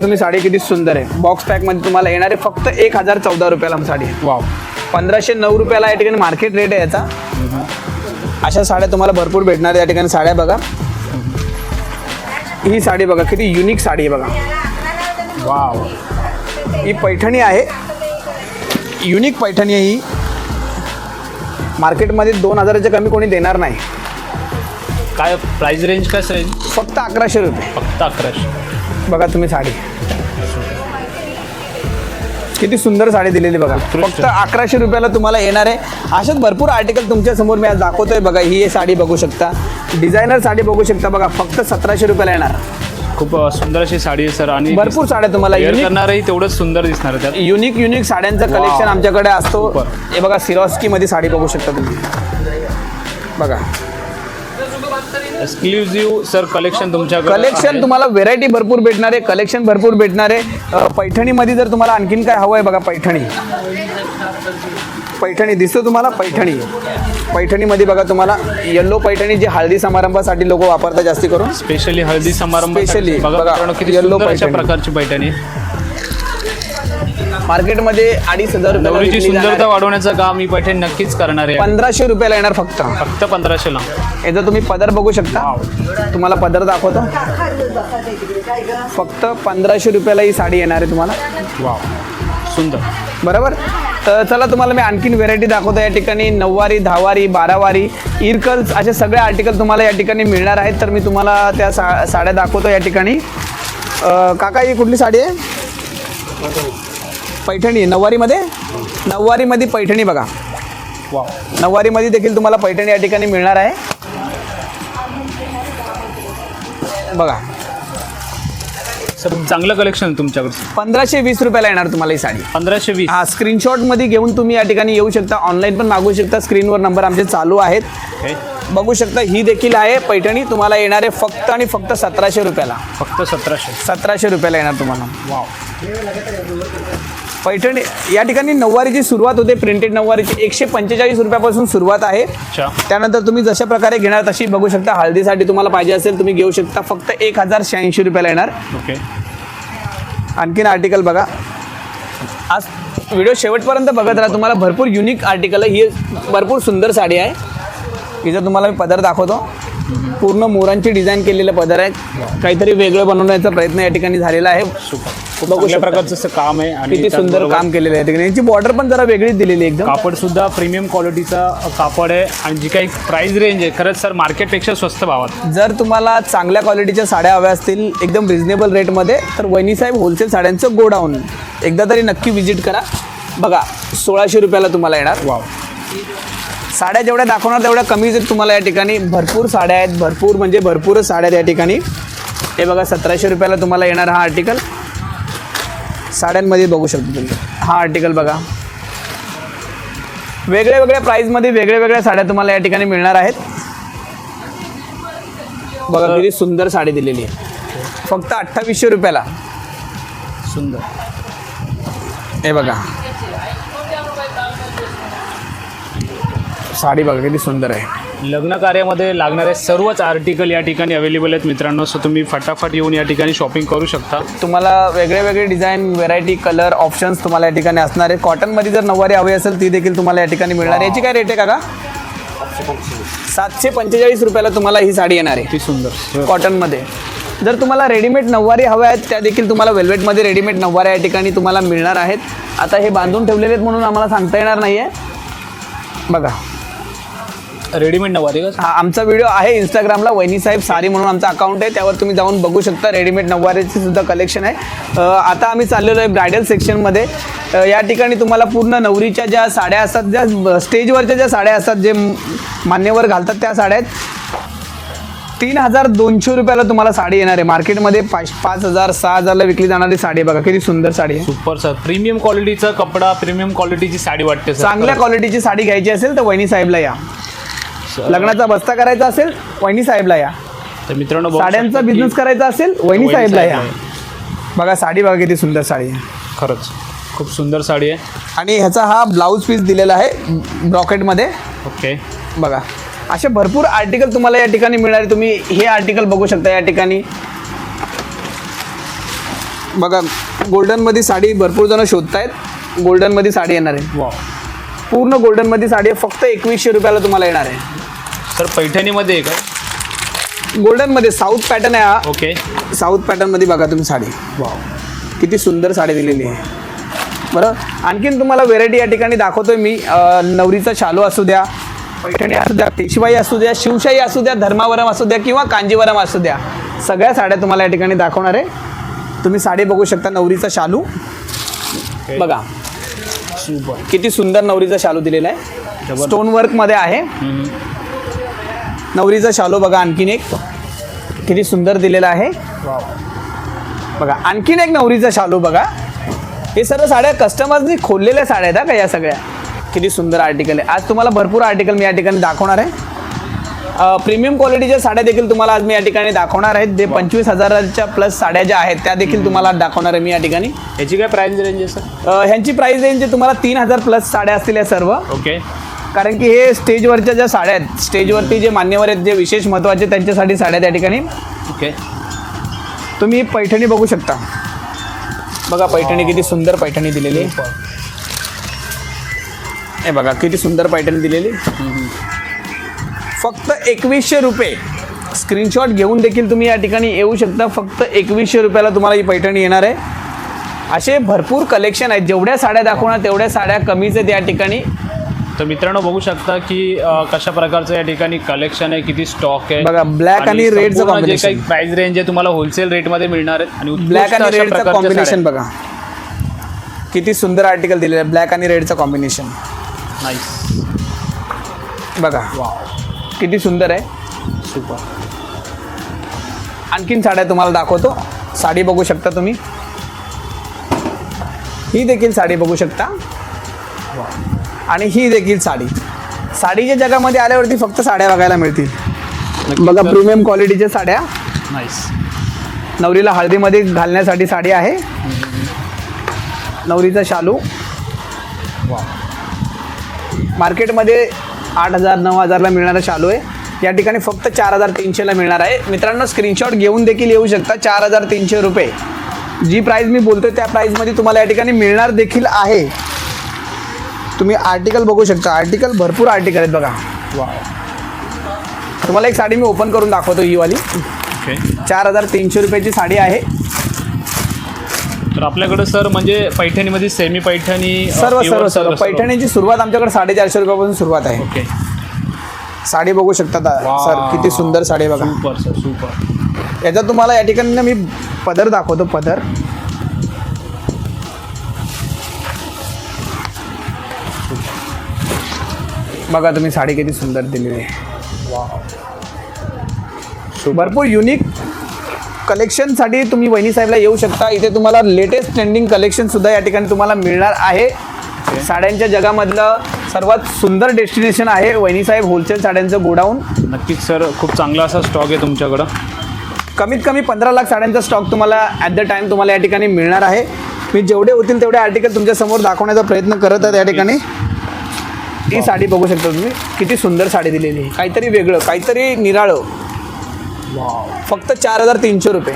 तुम्ही साडी किती सुंदर आहे. बॉक्स पॅकमध्ये तुम्हाला येणार आहे फक्त एक हजार चौदा रुपयाला साडी आहे. वाव पंधराशे नऊ रुपयाला या ठिकाणी मार्केट रेट आहे याचा. अशा साड्या तुम्हाला भरपूर भेटणार या ठिकाणी साड्या बघा. ही साडी बघा किती युनिक साडी आहे बघा. वाव ही पैठणी आहे. युनिक पैठणी आहे ही. मार्केटमध्ये दोन हजाराच्या कमी कोणी देणार नाही. काय प्राइस रेंज कसं आहे फक्त अकराशे रुपये. फक्त अकराशे. बघा तुम्ही साडी. किती सुंदर साडी दिलेली बघा. फक्त अकराशे रुपयाला तुम्हाला येणार आहे. अशाच भरपूर आर्टिकल तुमच्यासमोर मी आज दाखवतोय बघा. ही साडी बघू शकता. डिझायनर साडी बघू शकता बघा. फक्त सतराशे रुपयाला येणार. खूप सुंदर अशी साडी आहे सर. आणि भरपूर साड्या तुम्हाला करणारही तेवढंच सुंदर दिसणार आहे त्यात. युनिक युनिक साड्यांचं. कलेक्शन आमच्याकडे असतो. हे बघा सिरॉस्की मध्ये साडी बघू शकता तुम्ही. बघा. एक्सक्लुझिव्ह सर कलेक्शन तुमच्याकडे कलेक्शन. तुम्हाला व्हेरायटी भरपूर भेटणार आहे कलेक्शन भरपूर भेटणार आहे. पैठणीमध्ये जर तुम्हाला आणखीन काय हवं आहे बघा पैठणी. पैठणी दिसतो तुम्हाला पैठणी. पैठणीमध्ये बघा तुम्हाला येल्लो पैठणी जी हळदी समारंभासाठी लोक वापरतात जास्ती करून. स्पेशली हळदी समारंभ Specially, बघा अशा पैठणी. प्रकारची पैठणी. मार्केटमध्ये अडीच हजार नवरीची सुंदरता. वाढवण्याचं काम ही पैठणी नक्कीच करणार आहे. पंधराशे रुपयाला येणार फक्त. फक्त पंधराशेला. याचा तुम्ही पदर बघू शकता तुम्हाला पदर दाखवतो. फक्त पंधराशे रुपयाला ही साडी येणार आहे तुम्हाला. वाव सुंदर. बरोबर? तर चला तुम्हाला मी आणखीन व्हेरायटी दाखवतो. या ठिकाणी नऊवारी दहावारी बारावारी इरकल्स असे सगळे आर्टिकल तुम्हाला या ठिकाणी मिळणार आहेत. तर मी तुम्हाला त्या सा साड्या दाखवतो या ठिकाणी. अं, काका ही कुठली साडी आहे? पैठणी नऊवारीमध्ये? नऊवारीमध्ये पैठणी बघा. वाव. नऊवारीमध्ये देखील तुम्हाला पैठणी या ठिकाणी मिळणार आहे. बघा. सर चांगलं कलेक्शन तुमच्याकडे पंधराशे वीस रुपयाला येणार तुम्हाला ही साडी. पंधराशे वीस. हा स्क्रीनशॉटमध्ये घेऊन तुम्ही या ठिकाणी येऊ शकता. ऑनलाईन पण मागवू शकता. स्क्रीनवर नंबर आमचे चालू आहेत. बघू शकता ही देखील आहे पैठणी. तुम्हाला येणार आहे फक्त आणि फक्त सतराशे रुपयाला. फक्त सतराशे. सतराशे रुपयाला येणार तुम्हाला. वाव. पैठणी या ठिकाणी नऊवारीची सुरुवात होते. प्रिंटेड नऊवारीची एकशे पंचेचाळीस रुपयापासून सुरुवात आहे. त्यानंतर तुम्ही जशा प्रकारे घेणार तशी बघू शकता. हळदीसाठी तुम्हाला पाहिजे असेल तुम्ही घेऊ शकता. फक्त एक हजार शहाऐंशी रुपयाला येणार. ओके. आणखीन आर्टिकल बघा. आज व्हिडिओ शेवटपर्यंत बघत राहा. तुम्हाला भरपूर युनिक आर्टिकल आहे. ही भरपूर सुंदर साडी आहे. हिचं तुम्हाला मी पदर दाखवतो. पूर्ण मोरांची डिझाईन केलेलं पदर आहे काहीतरी वेगळं बनवण्याचा प्रयत्न या ठिकाणी झालेला आहे. बघू. प्रकारचं काम आहे आणि किती सुंदर त्याचबरोबर काम केलेलं आहे या ठिकाणी. यांची बॉर्डर पण जरा वेगळीच दिलेली आहे एकदम. कापड सुद्धा प्रीमियम क्वालिटीचा कापड आहे आणि जी काही प्राइस रेंज आहे खरंच सर मार्केटपेक्षा स्वस्त भावात. जर तुम्हाला चांगल्या क्वालिटीच्या साड्या हव्या असतील एकदम रिझनेबल रेटमध्ये तर वहिनीसाहेब होलसेल साड्यांचं गोडाऊन एकदा तरी नक्की विजिट करा. बघा सोळाशे रुपयाला तुम्हाला येणार. वाव साड्या जेवढ्या दाखवणार तेवढ्या कमीच आहेत तुम्हाला या ठिकाणी. भरपूर साड्या आहेत भरपूर म्हणजे भरपूरच साड्या आहेत या ठिकाणी. हे बघा सतराशे रुपयाला तुम्हाला येणार हा आर्टिकल साड्यांमध्ये बघू शकतो तुम्ही. हा आर्टिकल बघा. वेगळ्या वेगळ्या प्राईजमध्ये वेगळ्या वेगळ्या साड्या तुम्हाला या ठिकाणी मिळणार आहेत. बघा किती सुंदर साडी दिलेली आहे. फक्त अठ्ठावीसशे रुपयाला. सुंदर. हे बघा. साडी बघा किती सुंदर आहे. लग्न कार्यामध्ये लागणारे सर्वच आर्टिकल या ठिकाणी अवेलेबल आहेत मित्रांनो सो तुम्ही फटाफट येऊन या ठिकाणी शॉपिंग करू शकता. तुम्हाला वेगळे वेगळे डिझाईन व्हेरायटी कलर ऑप्शन्स तुम्हाला या ठिकाणी असणार आहे कॉटनमध्ये जर नऊवारी हवी असेल ती देखील तुम्हाला या ठिकाणी मिळणार आहे. याची काय रेट आहे का सातशे पंचेचाळीस रुपयाला तुम्हाला ही साडी येणार आहे. किती सुंदर. कॉटनमध्ये जर तुम्हाला रेडीमेड नऊवारी हव्या आहेत त्या देखील तुम्हाला वेल्वेटमध्ये रेडीमेड नऊवाऱ्या या ठिकाणी तुम्हाला मिळणार आहेत. आता हे बांधून ठेवलेले आहेत म्हणून आम्हाला सांगता येणार नाही आहे बघा. रेडीमेड नवारी का? हा आमचा व्हिडिओ आहे इंस्टाग्रामला वहिनीसाहेब सारी म्हणून आमचा अकाउंट आहे. त्यावर तुम्ही जाऊन बघू शकता. रेडीमेड नऊवारीचे सुद्धा कलेक्शन आहे. अ, आता आम्ही चाललेलो आहे ब्रायडल सेक्शनमध्ये अ, या ठिकाणी तुम्हाला पूर्ण नवरीच्या ज्या साड्या असतात ज्या स्टेजवरच्या ज्या साड्या असतात जे म- मान्यवर घालतात त्या साड्या आहेत. तीन हजार दोनशे रुपयाला तुम्हाला साडी येणार आहे. मार्केटमध्ये पाच पाच हजार सहा हजारला विकली जाणारी साडी आहे बघा. किती सुंदर साडी आहे. सुपर सर प्रीमियम क्वालिटीचा कपडा प्रीमियम क्वालिटीची साडी वाटते सर चांगल्या क्वालिटीची साडी घ्यायची असेल तर वहिनी साहेबला या. लग्नाचा बस्ता करायचा असेल वहिनी साहेबला या. तर मित्रांनो बघू साड्यांचा शकता की बिझनेस करायचा असेल वहिनी वहिनी साहेबला या. साहेबला बघा साडी बघा किती सुंदर साडी आहे. खरंच खूप सुंदर साडी आहे. आणि ह्याचा हा ब्लाऊज पीस दिलेला आहे ब्रॉकेटमध्ये ओके बघा असे भरपूर आर्टिकल तुम्हाला या ठिकाणी मिळणार आहे. तुम्ही हे आर्टिकल बघू शकता या ठिकाणी. बघा गोल्डनमध्ये साडी भरपूर जण शोधतायत. गोल्डनमध्ये साडी येणार आहे. वा पूर्ण गोल्डनमध्ये साडी आहे फक्त एकवीसशे रुपयाला तुम्हाला येणार आहे. सर पैठणीमध्ये आहे का? गोल्डनमध्ये साऊथ पॅटर्न आहे हा. ओके. साऊथ पॅटर्नमध्ये बघा तुम्ही साडी. वा किती सुंदर साडी दिलेली आहे. बरं? आणखीन तुम्हाला व्हेरायटी या ठिकाणी दाखवतोय मी. अं, नवरीचा शालू असू द्या पैठणी असू द्या पेशवाई असू द्या शिवशाही असू द्या धर्मावरम असू द्या किंवा कांजीवरम असू द्या सगळ्या साड्या तुम्हाला या ठिकाणी दाखवणार आहे. तुम्ही साडी बघू शकता नवरीचा शालू. बघा. किती सुंदर नवरीचा शालू दिलेला आहे. स्टोन वर्कमध्ये आहे. नवरीचा शालू बघा आणखीन एक. किती सुंदर दिलेला आहे. बघा आणखीन एक नवरीचा शालू बघा. हे सर्व साड्या कस्टमर्सनी खोललेल्या साड्या आहेत का या सगळ्या? किती सुंदर आर्टिकल आहे. आज तुम्हाला भरपूर आर्टिकल मी या ठिकाणी दाखवणार आहे. प्रीमियम क्वालिटीच्या साड्या देखील तुम्हाला आज मी या ठिकाणी दाखवणार आहेत जे पंचवीस हजाराच्या प्लस साड्या ज्या आहेत त्या देखील तुम्हाला दाखवणार आहे मी या ठिकाणी. याची काय प्राइस रेंज आहे सर ह्यांची प्राईस रेंज तुम्हाला तीन हजार प्लस साड्या असतील या सर्व. ओके कारण की हे स्टेजवरच्या ज्या साड्या आहेत स्टेजवरती जे मान्यवर आहेत जे विशेष महत्त्वाचे त्यांच्यासाठी साड्या त्या ठिकाणी. ओके. तुम्ही पैठणी बघू शकता. बघा पैठणी किती सुंदर पैठणी दिलेली. आहे हे बघा किती सुंदर पैठणी दिलेली. फक्त एकवीसशे रुपये. स्क्रीनशॉट घेऊन देखील तुम्ही या ठिकाणी येऊ शकता. फक्त एकवीसशे रुपयाला तुम्हाला ही पैठणी येणार आहे. असे भरपूर कलेक्शन आहेत. जेवढ्या साड्या दाखवणार तेवढ्या साड्या कमीच आहेत या ठिकाणी. तर मित्रांनो बघू शकता की कशा प्रकारचं या ठिकाणी कलेक्शन आहे किती स्टॉक आहे. बघा, black आणि जे combination. काही प्राइस रेंज आहे तुम्हाला होलसेल रेटमध्ये मिळणार आहेत आणि ब्लॅक आणि रेडचं प्रकारच्या कॉम्बिनेशन. बघा. किती सुंदर आर्टिकल दिलेलं आहे ब्लॅक आणि रेडचं कॉम्बिनेशन नाईस बघा. वा किती सुंदर आहे. सुपर आणखीन साड्या तुम्हाला दाखवतो. साडी बघू शकता तुम्ही. ही देखील साडी बघू शकता. आणि ही देखील साडी. साडीच्या जगामध्ये आल्यावरती फक्त साड्या बघायला मिळतील. बघा प्रीमियम क्वालिटीच्या साड्या. नाईस नवरीला हळदीमध्ये घालण्यासाठी साडी आहे. नवरीचा शालू. वा मार्केटमध्ये आठ हजार नऊ हजारला मिळणारा शालू आहे. या ठिकाणी फक्त चार हजार तीनशेला मिळणार आहे. मित्रांनो स्क्रीनशॉट घेऊन देखील येऊ शकता. चार हजार तीनशे रुपये. जी प्राईज मी बोलतोय त्या प्राईजमध्ये तुम्हाला या ठिकाणी मिळणार देखील आहे. तुम्ही आर्टिकल बघू शकता. आर्टिकल भरपूर आर्टिकल आहेत बघा. वा तुम्हाला एक साडी मी ओपन करून दाखवतो ही वाली ओके चार हजार तीनशे रुपयाची साडी आहे. तर आपल्याकडे सर म्हणजे पैठणीमध्ये सेमी पैठणी सर्व सर्व सर्व. पैठणीची सुरुवात आमच्याकडे साडेचारशे रुपयापासून सुरुवात आहे. ओके साडी बघू शकता. सर किती सुंदर साडी बघा. सुपर सर सुपर याचा तुम्हाला या ठिकाणी मी पदर दाखवतो पदर. बघा तुम्ही साडी किती सुंदर दिलेली आहे. भरपूर युनिक कलेक्शनसाठी तुम्ही वहिनी साहेबला येऊ शकता. इथे तुम्हाला लेटेस्ट ट्रेंडिंग कलेक्शन सुद्धा या ठिकाणी तुम्हाला मिळणार आहे. साड्यांच्या जगामधलं सर्वात सुंदर डेस्टिनेशन आहे वहिनी साहेब होलसेल साड्यांचं गोडाऊन. नक्कीच सर खूप चांगला असा स्टॉक आहे तुमच्याकडं. कमीत कमी पंधरा लाख साड्यांचा स्टॉक तुम्हाला ॲट द टाइम तुम्हाला या ठिकाणी मिळणार आहे. मी जेवढे होतील तेवढे आर्टिकल तुमच्यासमोर दाखवण्याचा प्रयत्न करत आहे या ठिकाणी. ही साडी बघू शकता तुम्ही. किती सुंदर साडी दिलेली आहे. काहीतरी वेगळं काहीतरी निराळं. फक्त चार हजार तीनशे रुपये.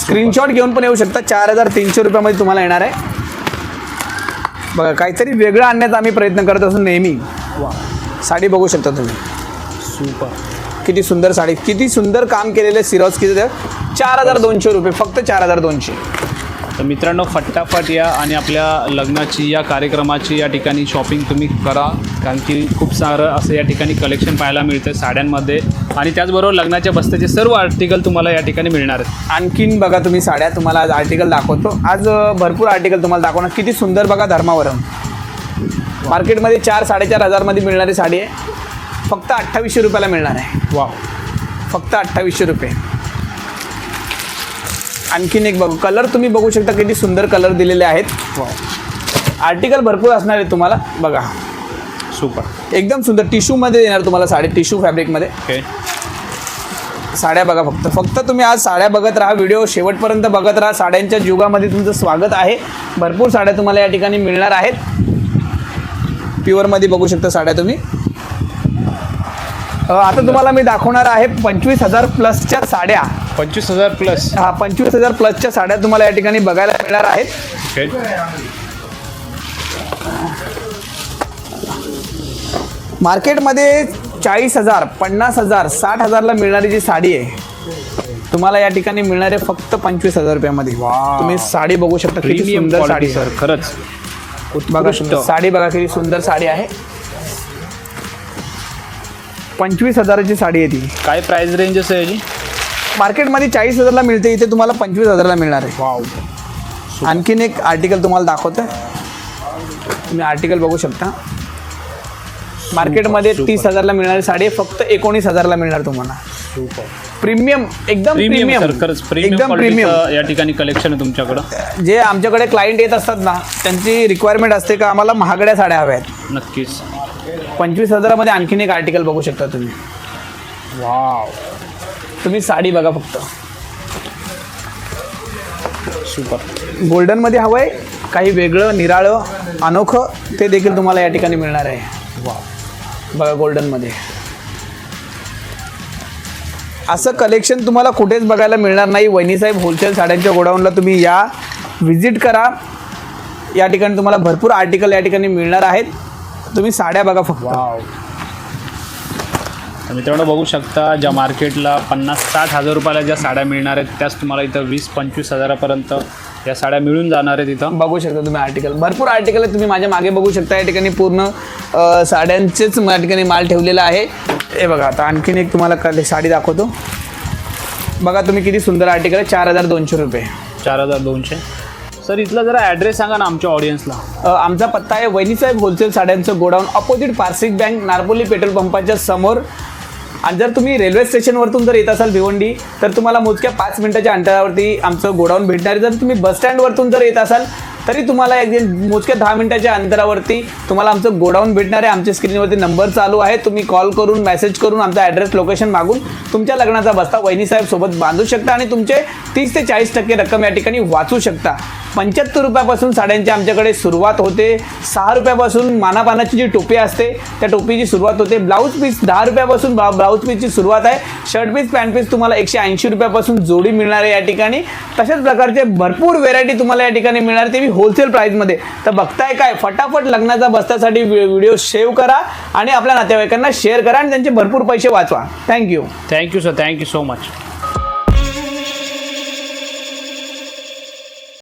स्क्रीनशॉट घेऊन पण येऊ शकता. चार हजार तीनशे रुपयामध्ये तुम्हाला येणार आहे. बघा काहीतरी वेगळं आणण्याचा आम्ही प्रयत्न करत असतो नेहमी. साडी बघू शकता तुम्ही. सुपर किती सुंदर साडी किती सुंदर काम केलेले सिरॉस किती चार हजार दोनशे रुपये फक्त चार हजार दोनशे. तर मित्रांनो फटाफट या आणि आपल्या लग्नाची या कार्यक्रमाची या ठिकाणी शॉपिंग तुम्ही करा. कारण की खूप सारं असं या ठिकाणी कलेक्शन पाहायला मिळतं साड्यांमध्ये. आणि त्याचबरोबर लग्नाच्या बस्त्याचे सर्व आर्टिकल तुम्हाला या ठिकाणी मिळणार आहेत. आणखीन बघा तुम्ही साड्या तुम्हाला आज आर्टिकल दाखवतो. आज भरपूर आर्टिकल तुम्हाला दाखवणार. किती सुंदर बघा धर्मावरम. मार्केटमध्ये चार साडेचार हजारमध्ये मिळणारी साडी आहे. फक्त अठ्ठावीसशे रुपयाला मिळणार आहे. वा फक्त अठ्ठावीसशे रुपये. आणखीन एक बघू. कलर तुम्ही बघू शकता किती सुंदर कलर दिलेले आहेत. आर्टिकल भरपूर असणार आहे तुम्हाला. बघा. सुपर एकदम सुंदर. टिश्यूमध्ये येणार तुम्हाला साडी. टिश्यू फॅब्रिकमध्ये ओके साड्या बघा फक्त. फक्त तुम्ही आज साड्या बघत राहा. व्हिडिओ शेवटपर्यंत बघत राहा. साड्यांच्या युगामध्ये तुमचं स्वागत आहे. भरपूर साड्या तुम्हाला या ठिकाणी मिळणार आहेत. प्युअरमध्ये बघू शकता साड्या तुम्ही. आता तुम्हाला मी दाखवणार आहे पंचवीस हजार प्लसच्या साड्या. पंचवीस हजार प्लस. हा पंचवीस हजार प्लसच्या साड्या तुम्हाला या ठिकाणी बघायला मिळणार आहेत. ओके मार्केटमध्ये चाळीस हजार पन्नास हजार साठ हजारला मिळणारी जी साडी आहे तुम्हाला या ठिकाणी मिळणार आहे फक्त पंचवीस हजार रुपयामध्ये. Wow. तुम्ही साडी बघू शकता किती प्रीमियम सुंदर साडी. सर खरंच. बघा उत्कृष्ट. साडी बघा किती सुंदर साडी आहे. पंचवीस हजाराची साडी आहे ती. काय प्राइस रेंज आहे याची? मार्केटमध्ये चाळीस हजारला मिळते इथे तुम्हाला पंचवीस हजारला मिळणार आहे. वाव आणखीन एक आर्टिकल तुम्हाला दाखवतं तुम्ही आर्टिकल बघू शकता. मार्केटमध्ये. तीस हजारला मिळणारी साडी फक्त एकोणीस हजारला मिळणार तुम्हाला. प्रीमियम एकदम प्रीमियम एकदम प्रीमियम या ठिकाणी कलेक्शन आहे तुमच्याकडं. जे आमच्याकडे क्लायंट येत असतात ना त्यांची रिक्वायरमेंट असते का आम्हाला महागड्या साड्या हव्या आहेत नक्कीच. पंचवीस हजारामध्ये आणखीन एक आर्टिकल बघू शकता तुम्ही. वाव. तुम्ही साडी बघा फक्त. सुपर गोल्डनमध्ये हवं आहे काही वेगळं निराळं अनोखं ते देखील तुम्हाला या ठिकाणी मिळणार आहे. वाव. बघा गोल्डनमध्ये असं कलेक्शन तुम्हाला कुठेच बघायला मिळणार नाही. वहिनीसाहेब होलसेल साड्यांच्या गोडाऊनला तुम्ही या. व्हिजिट करा. या ठिकाणी तुम्हाला भरपूर आर्टिकल या ठिकाणी मिळणार आहेत. तुम्ही साड्या बघा फक्त. तर मित्रांनो बघू शकता ज्या मार्केटला पन्नास साठ हजार रुपयाला ज्या साड्या मिळणार आहेत त्याच तुम्हाला इथं वीस पंचवीस हजारापर्यंत या साड्या मिळून जाणार आहेत इथं. बघू शकता तुम्ही आर्टिकल भरपूर आर्टिकल तुम्ही माझ्या मागे बघू शकता. या ठिकाणी पूर्ण साड्यांचेच या ठिकाणी माल ठेवलेला आहे. हे बघा आता आणखीन एक तुम्हाला कल- साडी दाखवतो. बघा तुम्ही किती सुंदर आर्टिकल आहे. चार हजार दोनशे रुपये. चार हजार दोनशे. सर इथला जरा ॲड्रेस सांगा ना आमच्या ऑडियन्सला आमचा पत्ता आहे वैनीसाहेब होलसेल साड्यांचं godown opposite Parsik bank Narpoli petrol पंपाच्या समोर. आणि जर तुम्ही रेल्वे स्टेशनवरतून जर येत असाल भिवंडी तर तुम्हाला मोजक्या पाच मिनिटाच्या अंतरावरती आमचं गोडाऊन भेटणार आहे. जर तुम्ही बस स्टँडवरतून जर येत असाल तरी तुम्हाला एक मोजक्या दहा मिनिटाच्या अंतरावरती तुम्हाला आमचं गोडाऊन भेटणार आहे. आमच्या स्क्रीनवरती नंबर चालू आहे. तुम्ही कॉल करून मेसेज करून आमचा ॲड्रेस लोकेशन मागून तुमच्या लग्नाचा बस्ता वहिनीसाहेब सोबत बांधू शकता आणि तुमचे तीस ते चाळीस टक्के रक्कम या ठिकाणी वाचू शकता. पंच्याहत्तर रुपयापासून साड्यांची आमच्याकडे सुरुवात होते. सहा रुपयापासून मानापानाची जी टोपी असते त्या टोपीची सुरुवात होते. ब्लाऊज पीस दहा रुपयापासून ब्ला ब्लाऊज पीसची सुरुवात आहे. शर्ट पीस पॅन्ट पीस तुम्हाला एकशे ऐंशी रुपयापासून जोडी मिळणार आहे या ठिकाणी. तशाच प्रकारचे भरपूर व्हेरायटी तुम्हाला या ठिकाणी मिळणार ते मी होलसेल प्राईजमध्ये तर बघताय काय? फटाफट लग्नाचा बस्त्यासाठी व्हिडिओ सेव्ह करा आणि आपल्या नातेवाईकांना शेअर करा आणि त्यांचे भरपूर पैसे वाचवा. Thank you thank you sir thank you so much